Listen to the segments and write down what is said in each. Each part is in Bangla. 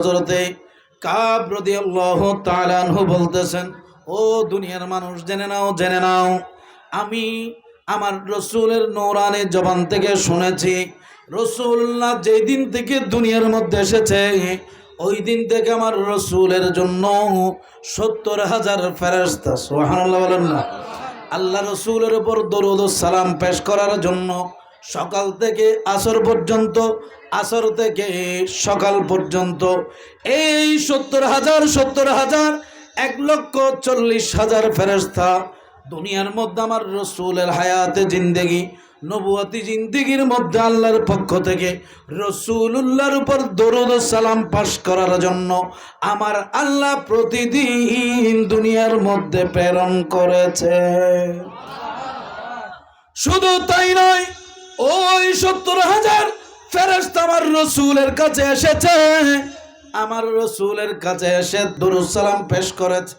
হজরতে কাব বলতেছেন, ও দুনিয়ার মানুষ, জেনে নাও জেনে নাও। আমি আমার রসুলের নৌরানের জবান থেকে শুনেছি রসুল্লাহ যেই দিন থেকে দুনিয়ার মধ্যে এসেছে, ওই দিন থেকে আমার রসুলের জন্য সত্তর হাজার ফেরস্তা সোহানুল্লাহ বলেন না। আল্লাহ রসুলের উপর দরুদ সালাম পেশ করার জন্য সকাল থেকে আসর পর্যন্ত আসর থেকে সকাল পর্যন্ত এই সত্তর হাজার সত্তর হাজার, এক লক্ষ চল্লিশ হাজার ফেরস্তা দুনিয়ার মধ্যে আমার রসুলের হায়াতে জিন্দেগি, নবুয়াতি জিন্দিগির মধ্যে আল্লাহর পক্ষ থেকে রসুল্লাহর উপর দরুদ সালাম পাশ করার জন্য আমার আল্লাহ প্রতিদিন দুনিয়ার মধ্যে প্রেরণ করেছে। শুধু তাই নয়, ওই সত্তর হাজার ফেরস্ত আমার রসুলের কাছে এসেছে। আমার রসুলের কাছে এসে সালাম পেশ করেছে।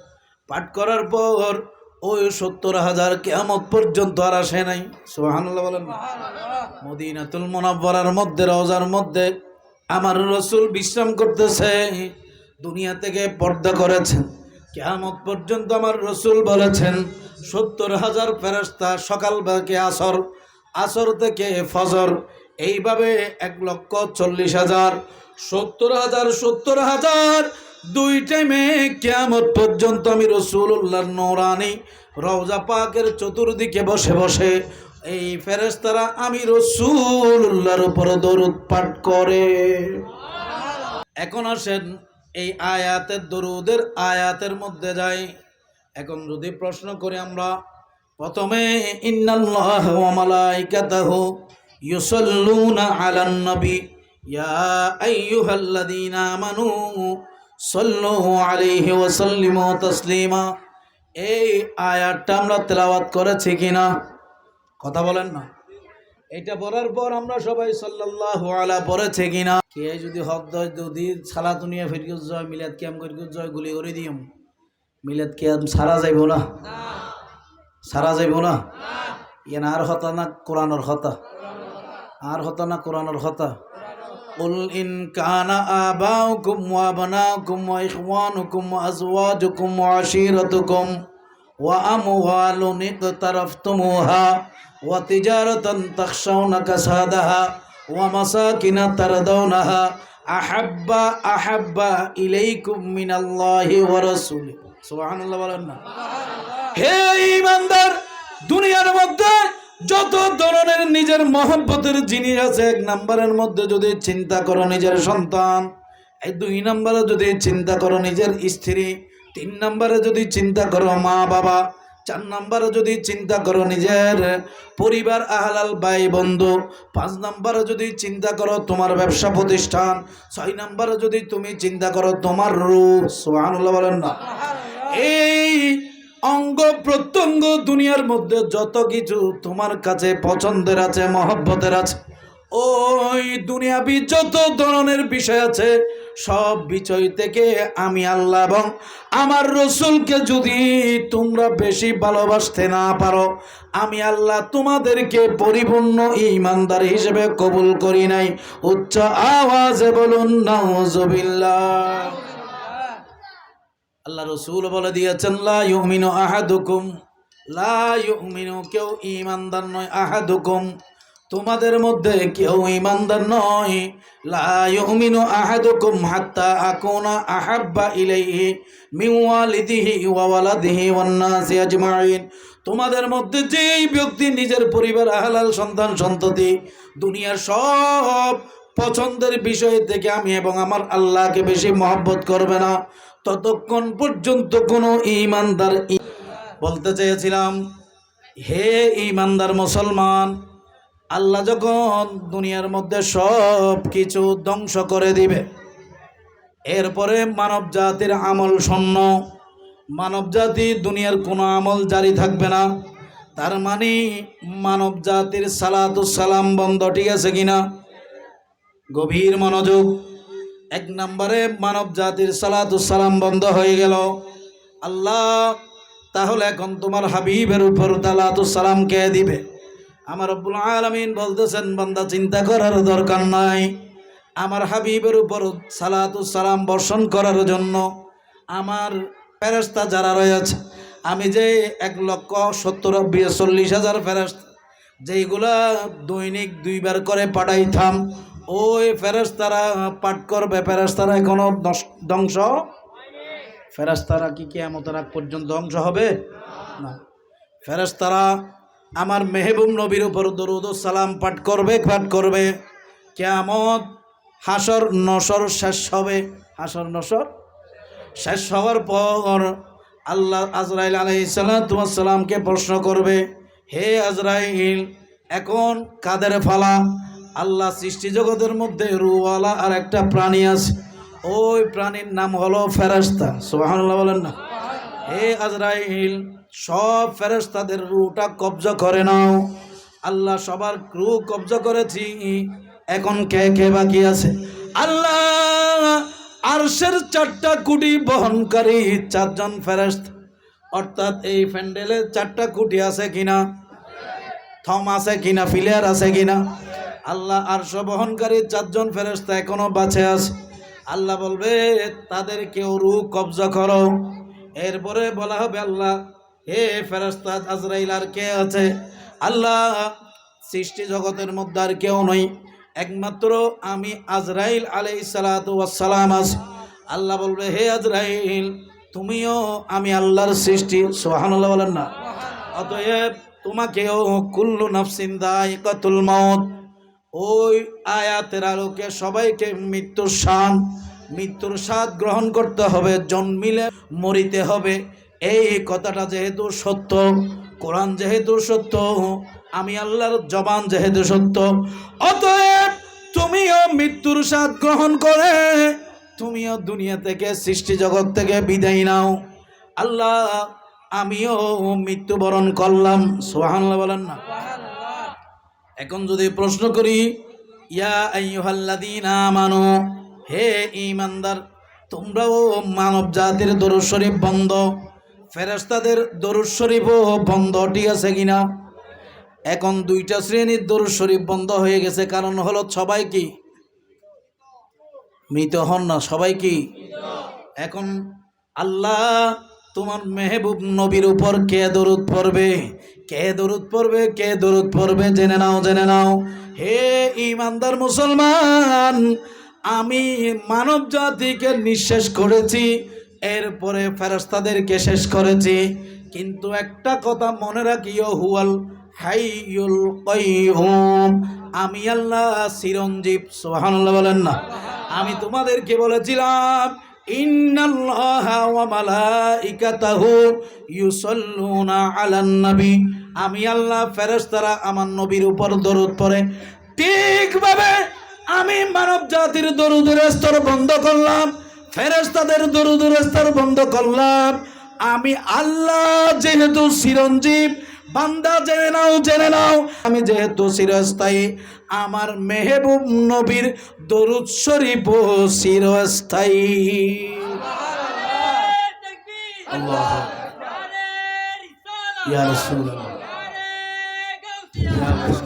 পাঠ করার পর ওই সত্তর হাজার কেয়ামত পর্যন্ত আর আসে নাই। সোহানুল্লাহ বলেন মদিনাতুল মোনাব্বরার মধ্যে রওজার মধ্যে আমার রসুল বিশ্রাম করতেছে। দুনিয়া থেকে পর্দা করেছেন। কেয়ামত পর্যন্ত আমার রসুল বলেছেন সত্তর হাজার ফেরস্তা সকাল থেকে আসর আসর থেকে ফজর এইভাবে এক লক্ষ চল্লিশ হাজার, সত্তর হাজার সত্তর হাজার, দুই টাইমে কেয়ামত পর্যন্ত আমি রসুল্লাহর নৌরানি রওজা পাকের চতুর্দিকে বসে বসে এই ফেরেস্তারা আমি রসুল্লাহর উপর দরুদ পাঠ করে। এখন আসেন এই আয়াতের দরুদের আয়াতের মধ্যে যাই। এখন যদি প্রশ্ন করি আমরা, প্রথমে, ইন্নাল্লাহ মালাইকাতাহু ইউসাল্লুনা আলান নবী ইয়া আইয়ুহাল্লাযীনা আমানু সাল্লু আলাইহি ওয়া সাল্লিমু তাসলিমা। এই আয়াতটা আমরা তেলাওয়াত করেছি কিনা? কথা বলেন না। এটা পড়ার পর আমরা সবাই সাল্লাল্লাহু আলা পড়েছে কিনা? কে যদি হক দয় যদি সালা দুনিয়া ফিরকে জয়, মিলাদ কিয়াম করি জয়, গুলি করে দিম। মিলাদ কিয়াম সারা যাইব না? সারা যাইব না? ইয়ান আর হতা না? কোরআনের হতা? আর হতা না কোরআনের হতা قل إن كان آباؤكم وأبناؤكم وإخوانكم وأزواجكم وعشيرتكم وأموال اقترفتموها وتجارة تخشون كسادها ومساكن ترضونها أحب أحب إليكم من الله ورسوله سبحان الله বলেন না হে ইমানদার দুনিয়ার মধ্যে যত ধরনের নিজের মহব্বতের জিনিস আছে, এক নাম্বারের মধ্যে যদি চিন্তা করো নিজের সন্তান, এই দুই নম্বরে যদি চিন্তা করো নিজের স্ত্রী, তিন নম্বরে যদি চিন্তা করো মা বাবা, চার নম্বরে যদি চিন্তা করো নিজের পরিবার, আহলাল ভাই, বন্ধু, পাঁচ নম্বরে যদি চিন্তা করো তোমার ব্যবসা প্রতিষ্ঠান, ছয় নম্বরে যদি তুমি চিন্তা করো তোমার রূপ সোহানুল্লাহ বলেন না। এই অঙ্গ প্রত্যঙ্গ দুনিয়ার মধ্যে যত কিছু তোমার কাছে পছন্দের আছে, মহব্বতের আছে, ওই দুনিয়াবি যত ধরনের বিষয় আছে, সব বিষয় থেকে আমি আল্লাহ এবং আমার রসুলকে যদি তোমরা বেশি ভালোবাসতে না পারো, আমি আল্লাহ তোমাদেরকে পরিপূর্ণ ইমানদার হিসেবে কবুল করি নাই। উচ্চ আওয়াজে বলুন, নাউজুবিল্লাহ। আল্লাহ রসুল বলে দিয়েছেন, লা ইউমিনু আহাদুকুম, লা কেউ ইমানদার নয়, আহাদুকুম। তোমাদের মধ্যে কেউ ইমানদার নয়। লা ইউমিনু আহাদুকুম হাত্তা আকুনা আহাব্বা ইলাইহি মিন ওয়ালিদিহি ওয়া ওয়ালাদিহি ওয়ান নাসি আজমাইন। তোমাদের মধ্যে যেই ব্যক্তি নিজের পরিবার আহলাল সন্তান, সন্ততি, দুনিয়ার সব পছন্দের বিষয় থেকে আমি এবং আমার আল্লাহকে বেশি মহব্বত করবে না। ততক্ষণ পর্যন্ত কোনো ইমানদার বলতে চেয়েছিলাম, হে ইমানদার মুসলমান, আল্লাহ যখন দুনিয়ার মধ্যে সব কিছু ধ্বংস করে দিবে, এরপরে মানব জাতির আমল শূন্য। মানব জাতি দুনিয়ার কোনো আমল জারি থাকবে না। তার মানে মানব জাতির সালাতুস সালাম বন্ধ ঠিক আছে কিনা? গভীর মনোযোগ এক নম্বরে মানব জাতির সালাম বন্ধ হয়ে গেল। আল্লাহ, তাহলে এখন তোমার হাবিবের উপর সালাম কে দিবে? আমার রব্বুল আলামিন বলতেছেন, বান্দা, চিন্তা করার দরকার নাই। আমার হাবিবের উপর সালাম বর্ষণ করার জন্য আমার ফেরেস্তা যারা রয়েছে, আমি যে এক লক্ষ সত্তর চল্লিশ হাজার ফেরেস্তা যেইগুলা দৈনিক দুইবার করে পাঠাইতাম ওই ফেরেস্তারা পাঠ করবে ফেরেস্তারা এখনও ধ্বংস? ফেরেস্তারা কি কেয়ামতের আগ পর্যন্ত ধ্বংস হবে? না। ফেরেস্তারা আমার মেহবুব নবীর উপর দরুদ সালাম পাঠ করবে পাঠ করবে। কেয়ামত হাসর নসর শেষ হবে। হাসর নসর শেষ হওয়ার পর আল্লাহ আজরাইল আলহিসাল্লামকে প্রশ্ন করবে, হে আজরাইল, এখন কাদের ফালা? আল্লাহ সৃষ্টি জগতের মধ্যে রুওয়ালা আর একটা প্রাণী আছে। ওই প্রাণীর নাম হলো ফেরাস্তা সুবহানাল্লাহ বলেন না। হে আজরাইল, সব ফেরেস্তাদের রুটা কবজা করে নাও। আল্লাহ সবার রু কবজা করেছি। এখন কে কে বাকি আছে? আল্লাহ আরশের চারটা কুটি বহনকারী চারজন ফেরেস্ত অর্থাৎ এই প্যান্ডেলে চারটা কুটি আছে কিনা? থম আছে কিনা? ফিলিয়ার আছে কিনা? আল্লাহ আরশ বহনকারী চারজন ফেরেস্তা এখনও বাঁচে আছে। আল্লাহ বলবে তাদের কেউ রু কবজা করো। এরপরে বলা হবে, আল্লাহ, হে ফেরেস্তা আজরাইল, আর কে আছে? আল্লাহ, সৃষ্টি জগতের মধ্যে আর কেউ নই। একমাত্র আমি আজরাইল আলাই সালাম আছি। আল্লাহ বলবে, হে আজরাইল, তুমিও আমি আল্লাহর সৃষ্টি। সোহানুল্লাহ বলেন না। অতএব তোমাকেও কুল্লু নাফসিন দায়িকাতুল মত ওই আয়াতের আলোকে সবাইকে মৃত্যুর শান মৃত্যুর স্বাদ গ্রহণ করতে হবে, জন্মিলে মরিতে হবে। এই কথাটা যেহেতু সত্য, কোরআন যেহেতু সত্য, আমি আল্লাহর জবান যেহেতু সত্য, অতএব তুমিও মৃত্যুর স্বাদ গ্রহণ করে তুমিও দুনিয়া থেকে, সৃষ্টি জগৎ থেকে বিদায় নাও। আল্লাহ, আমিও মৃত্যুবরণ করলাম। সোহান্লা বলেন না। এখন যদি প্রশ্ন করি, ইয়া আমানু, হে ইমানদার তোমরাও মানব জাতির দরুদ শরীফ বন্ধ, ফেরেশতাদের দরুদ শরীফও বন্ধ, ঠিক আছে কিনা? এখন দুইটা শ্রেণির দরুদ শরীফ বন্ধ হয়ে গেছে, কারণ হলো সবাই কি? মৃত হন না, সবাই কি? এখন আল্লাহ তোমার মেহবুব নবীর উপর কে দরুদ পড়বে? কে দরুদ পড়বে, কে দরুদ পড়বে, জেনে নাও জেনে নাও। হে ইমানদার মুসলমান, আমি মানব জাতিকে নিঃশেষ করেছি, এরপরে ফেরস্তাদেরকে শেষ করেছি। কিন্তু একটা কথা মনে রাখিও, হুয়াল কাইয়ুম। আমি আল্লাহ চিরঞ্জীব, সুবহানাল্লাহ বলেন না। আমি তোমাদেরকে বলেছিলাম, ইন্নাল্লাহা ওয়া মালাইকাতাহু ইউসাল্লুনা আলান নবী আমি আল্লাহ ফেরেশতারা আমার নবীর উপর দরুদ পড়ে। ঠিকভাবে আমি মানব জাতির দরুদের স্তর বন্ধ করলাম ফেরেশতাদের দরুদের স্তর বন্ধ করলাম। আমি আল্লাহ যেহেতু চিরঞ্জীব বান্দা জেনে নাও জেনে নাও আমি যেহেতু চিরস্থায়ী আমার মেহবুব নবীর দরুদ শরীফ চিরস্থায়ী। আল্লাহ ইয়া রাসূলুল্লাহ। Gracias.